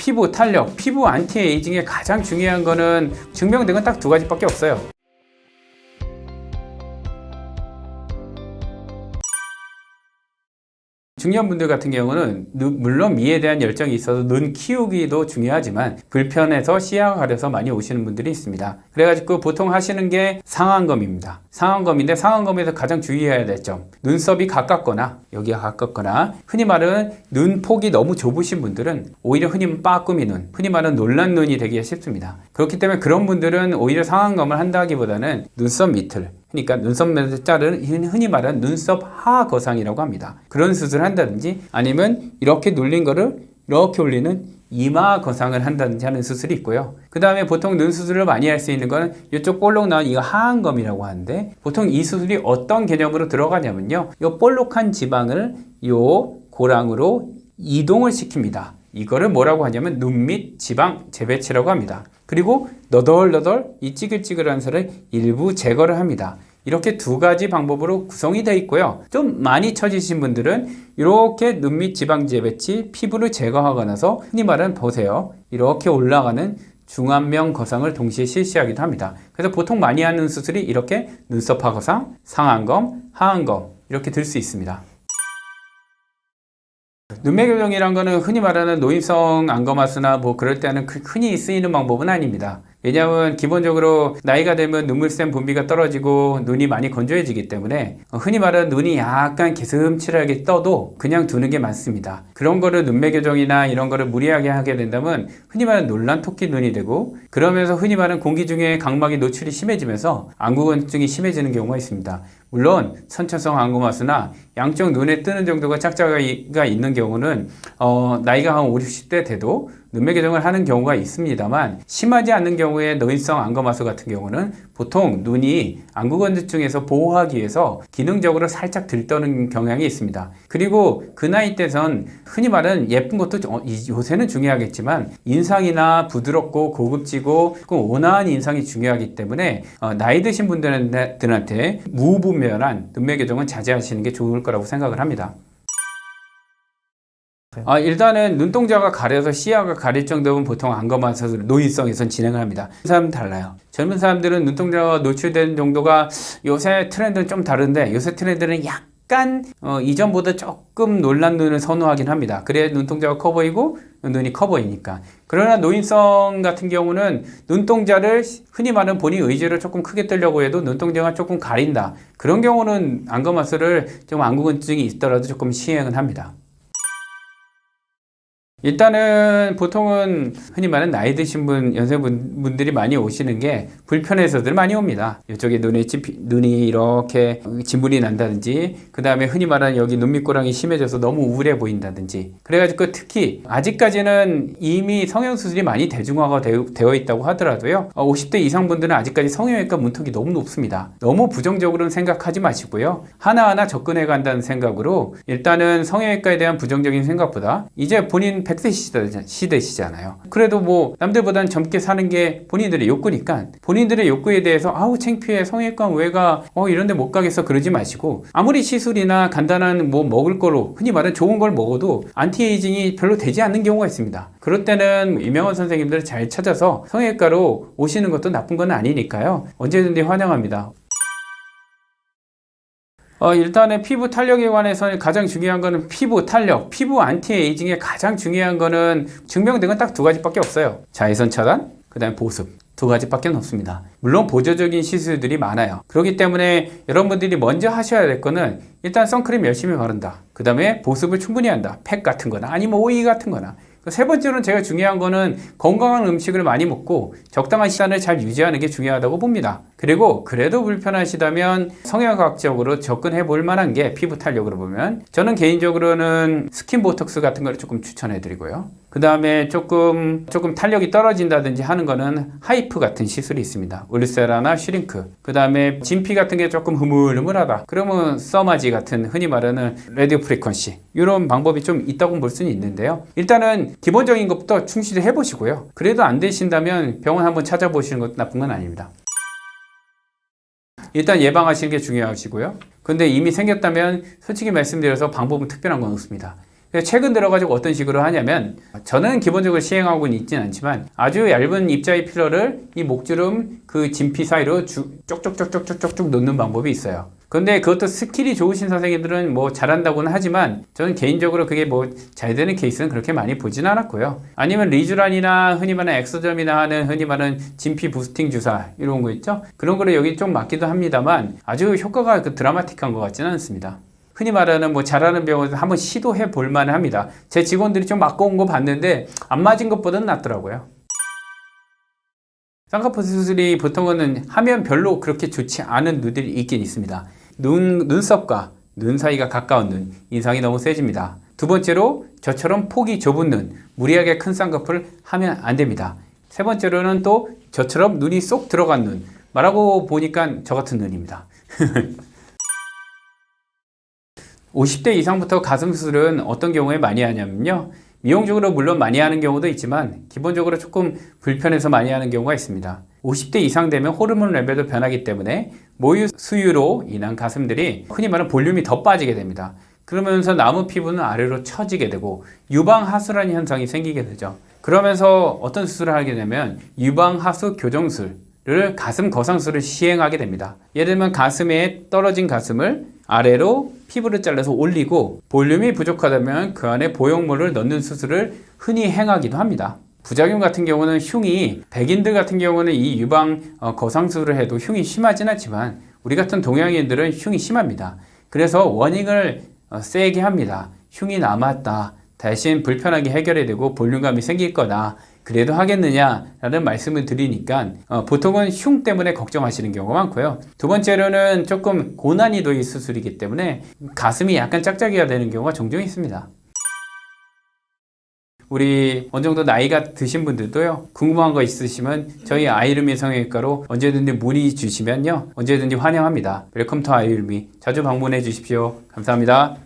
피부 탄력, 피부 안티에이징에 가장 중요한 거는 증명된 건 딱 두 가지밖에 없어요. 중년분들 같은 경우는 눈- 물론 미에 대한 열정이 있어서 눈 키우기도 중요하지만 불편해서 시야가 가려서 많이 오시는 분들이 있습니다. 그래가지고 보통 하시는 게 상안검입니다. 상안검인데 상안검에서 가장 주의해야 될 점, 눈썹이 가깝거나 여기가 가깝거나 흔히 말하는 눈 폭이 너무 좁으신 분들은 오히려 흔히 빠꾸미 눈, 흔히 말하는 놀란 눈이 되기가 쉽습니다. 그렇기 때문에 그런 분들은 오히려 상안검을 한다기보다는 눈썹 밑을 그러니까 눈썹 밑을 자르는 흔히 말하는 눈썹 하하 거상이라고 합니다. 그런 수술을 한다든지 아니면 이렇게 눌린 거를 이렇게 올리는 이마 거상을 한다든지 하는 수술이 있고요. 그 다음에 보통 눈 수술을 많이 할 수 있는 거는 이쪽 볼록 나온 이거 하안검이라고 하는데 보통 이 수술이 어떤 개념으로 들어가냐면요. 이 볼록한 지방을 요 고랑으로 이동을 시킵니다. 이거를 뭐라고 하냐면 눈 밑 지방 재배치라고 합니다. 그리고 너덜너덜 이 찌글찌글한 살을 일부 제거를 합니다. 이렇게 두 가지 방법으로 구성이 되어 있고요. 좀 많이 처지신 분들은 이렇게 눈밑 지방 재배치 피부를 제거하고 나서 흔히 말하는 보세요. 이렇게 올라가는 중안면 거상을 동시에 실시하기도 합니다. 그래서 보통 많이 하는 수술이 이렇게 눈썹하 거상, 상안검, 하안검 이렇게 들 수 있습니다. 눈매 교정이란 거는 흔히 말하는 노인성 안검하수나 뭐 그럴 때는 크- 흔히 쓰이는 방법은 아닙니다. 왜냐하면 기본적으로 나이가 되면 눈물샘 분비가 떨어지고 눈이 많이 건조해지기 때문에 어, 흔히 말하는 눈이 약간 개슴츠하게 떠도 그냥 두는 게 맞습니다. 그런 거를 눈매 교정이나 이런 거를 무리하게 하게 된다면 흔히 말하는 놀란 토끼 눈이 되고 그러면서 흔히 말하는 공기 중에 각막이 노출이 심해지면서 안구건증이 심해지는 경우가 있습니다. 물론 선천성 안구마수나 양쪽 눈에 뜨는 정도가 짝짝이가 있는 경우는 어, 나이가 한 5, 60대 돼도 눈매 교정을 하는 경우가 있습니다만 심하지 않는 경우에 노인성 안검하수 같은 경우는 보통 눈이 안구건조증에서 보호하기 위해서 기능적으로 살짝 들떠는 경향이 있습니다. 그리고 그 나이 때선 흔히 말하는 예쁜 것도 좀- 어, 이- 요새는 중요하겠지만 인상이나 부드럽고 고급지고 그 온화한 인상이 중요하기 때문에 어, 나이 드신 분들한테 무 분별한 눈매 교정은 자제하시는 게 좋을 거라고 생각을 합니다. 아, 일단은 눈동자가 가려서 시야가 가릴 정도면 보통 수술 노인성에선 진행을 합니다. 사람은 달라요. 젊은 사람들은 눈동자가 노출되는 정도가 요새 트렌드는 좀 다른데 요새 트렌드는 약 간 어, 이전보다 조금 놀란 눈을 선호하긴 합니다. 그래야 눈동자가 커 보이고 눈이 커 보이니까. 그러나 노인성 같은 경우는 눈동자를 흔히 말하는 본인 의지를 조금 크게 뜨려고 해도 눈동자가 조금 가린다. 그런 경우는 안검하수를 좀 안구건증이 있더라도 조금 시행은 합니다. 일단은 보통은 흔히 말하는 나이 드신 분, 연세분 분들이 많이 오시는 게 불편해서들 많이 옵니다. 이쪽에 눈에 찝, 눈이 이렇게 진물이 난다든지, 그 다음에 흔히 말하는 여기 눈 밑고랑이 심해져서 너무 우울해 보인다든지. 그래가지고 특히 아직까지는 이미 성형수술이 많이 대중화가 되어, 있다고 하더라도요. 어, 50대 이상 분들은 아직까지 성형외과 문턱이 너무 높습니다. 너무 부정적으로는 생각하지 마시고요. 하나하나 접근해 간다는 생각으로 일단은 성형외과에 대한 부정적인 생각보다 이제 본인 100세 시대, 시대 시잖아요. 그래도 뭐 남들보다는 젊게 사는 게 본인들의 욕구니까 본인들의 욕구에 대해서 아우 창피해 성형외과 왜가 어 이런데 못 가겠어 그러지 마시고 아무리 시술이나 간단한 뭐 먹을 거로 흔히 말하는 좋은 걸 먹어도 안티에이징이 별로 되지 않는 경우가 있습니다. 그럴 때는 유명한 선생님들을 잘 찾아서 성형외과로 오시는 것도 나쁜 건 아니니까요. 언제든지 환영합니다. 어, 일단은 피부 탄력에 관해서는 가장 중요한 거는 피부 탄력, 피부 안티에이징에 가장 중요한 거는 증명된 건 딱 두 가지밖에 없어요. 자외선 차단, 그 다음에 보습. 두 가지밖에 없습니다. 물론 보조적인 시술들이 많아요. 그렇기 때문에 여러분들이 먼저 하셔야 될 거는 일단 선크림 열심히 바른다. 그 다음에 보습을 충분히 한다. 팩 같은 거나 아니면 오이 같은 거나. 그세 번째로는 제가 중요한 거는 건강한 음식을 많이 먹고 적당한 시간을 잘 유지하는 게 중요하다고 봅니다. 그리고 그래도 불편하시다면 성형과학적으로 접근해 볼 만한 게 피부 탄력으로 보면 저는 개인적으로는 스킨 보톡스 같은 거를 조금 추천해 드리고요. 그 다음에 조금 조금 탄력이 떨어진다든지 하는 거는 하이프 같은 시술이 있습니다. 울세라나 슈링크. 그 다음에 진피 같은 게 조금 흐물흐물하다. 그러면 써마지 같은 흔히 말하는 레디오 프리퀀시 이런 방법이 좀 있다고 볼 수는 있는데요. 일단은 기본적인 것부터 충실히 해보시고요. 그래도 안 되신다면 병원 한번 찾아보시는 것도 나쁜 건 아닙니다. 일단 예방하시는 게 중요하시고요. 근데 이미 생겼다면 솔직히 말씀드려서 방법은 특별한 건 없습니다. 최근 들어가지고 어떤 식으로 하냐면 저는 기본적으로 시행하고는 있지는 않지만 아주 얇은 입자의 필러를 이 목주름 그 진피 사이로 쭉 쪽쪽쪽쪽쪽쪽 놓는 방법이 있어요. 근데 그것도 스킬이 좋으신 선생님들은 뭐 잘한다고는 하지만 저는 개인적으로 그게 뭐 잘 되는 케이스는 그렇게 많이 보진 않았고요. 아니면 리쥬란이나 흔히 말하는 엑소점이나 하는 흔히 말하는 진피 부스팅 주사 이런 거 있죠? 그런 거를 여기 좀 맞기도 합니다만 아주 효과가 그 드라마틱한 것 같지는 않습니다. 흔히 말하는 뭐 잘하는 병원에서 한번 시도해 볼 만은 합니다. 제 직원들이 좀 맞고 온 거 봤는데 안 맞은 것보다는 낫더라고요. 쌍꺼풀 수술이 보통은 하면 별로 그렇게 좋지 않은 눈들이 있긴 있습니다. 눈, 눈썹과 눈 사이가 가까운 눈, 인상이 너무 세집니다. 두 번째로 저처럼 폭이 좁은 눈, 무리하게 큰 쌍꺼풀 하면 안 됩니다. 세 번째로는 또 저처럼 눈이 쏙 들어간 눈, 말하고 보니까 저 같은 눈입니다. 50대 이상부터 가슴 수술은 어떤 경우에 많이 하냐면요. 미용적으로 물론 많이 하는 경우도 있지만 기본적으로 조금 불편해서 많이 하는 경우가 있습니다. 50대 이상 되면 호르몬 레벨도 변하기 때문에 모유 수유로 인한 가슴들이 흔히 말하는 볼륨이 더 빠지게 됩니다. 그러면서 나무 피부는 아래로 처지게 되고 유방 하수라는 현상이 생기게 되죠. 그러면서 어떤 수술을 하게 되면 유방 하수 교정술을 가슴 거상술을 시행하게 됩니다. 예를 들면 가슴에 떨어진 가슴을 아래로 피부를 잘라서 올리고 볼륨이 부족하다면 그 안에 보형물을 넣는 수술을 흔히 행하기도 합니다. 부작용 같은 경우는 흉이 백인들 같은 경우는 이 유방 어, 거상술을 해도 흉이 심하진 않지만 우리 같은 동양인들은 흉이 심합니다. 그래서 워닝을 어, 세게 합니다. 흉이 남았다. 대신 불편하게 해결해야 되고 볼륨감이 생길 거다. 그래도 하겠느냐라는 말씀을 드리니까 어, 보통은 흉 때문에 걱정하시는 경우가 많고요. 두 번째로는 조금 고난이도의 수술이기 때문에 가슴이 약간 짝짝이가 되는 경우가 종종 있습니다. 우리 어느 정도 나이가 드신 분들도요 궁금한 거 있으시면 저희 아이르미 성형외과로 언제든지 문의 주시면요 언제든지 환영합니다 웰컴 투 아이르미 자주 방문해 주십시오 감사합니다